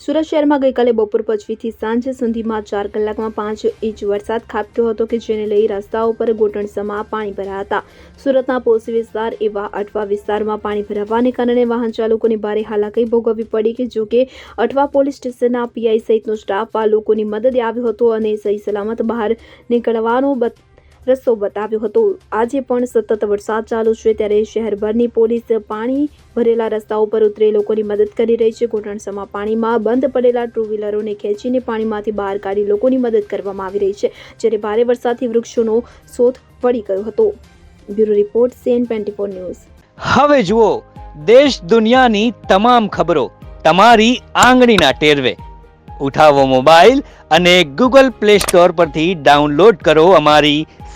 સુરત શહેરમાં ગઈકાલે બપોર પછીથી સાંજ સુધીમાં ચાર કલાકમાં પાંચ ઇંચ વરસાદ ખાબક્યો હતો કે જેને લઈ રસ્તાઓ પર ઘૂંટણસમાં પાણી ભરાયા હતા. સુરતના પોસી વિસ્તાર એવા અઠવા વિસ્તારમાં પાણી ભરાવાને કારણે વાહન ચાલકોને ભારે હાલાકી ભોગવવી પડી કે જો કે અઠવા પોલીસ સ્ટેશનના પીઆઈ સહિતનો સ્ટાફ આ લોકોની મદદે આવ્યો હતો અને સહી સલામત બહાર નીકળવાનો રસ્તો બતાવ્યો હતો. આજે પણ સતત વરસાદ ચાલુ છે ત્યારે શહેરભરની પોલીસ પાણી ભરેલા રસ્તાઓ પર ઉતરી લોકોની મદદ કરી રહી છે. ઘૂંટણસમાં પાણીમાં બંધ પડેલા ટુ વ્હીલરોને ખેંચીને પાણીમાંથી બહાર કાઢી લોકોની મદદ કરવામાં આવી રહી છે, જ્યારે ભારે વરસાદથી વૃક્ષોનો શોધ પડી ગયો હતો. Bureau report, CN twenty four news. હવે જુઓ, દેશ દુનિયાની તમામ ખબરો તમારી આંગળીના ટેરવે. ઉઠાવો મોબાઈલ અને ગૂગલ પ્લે સ્ટોર પરથી ડાઉનલોડ કરો અમારી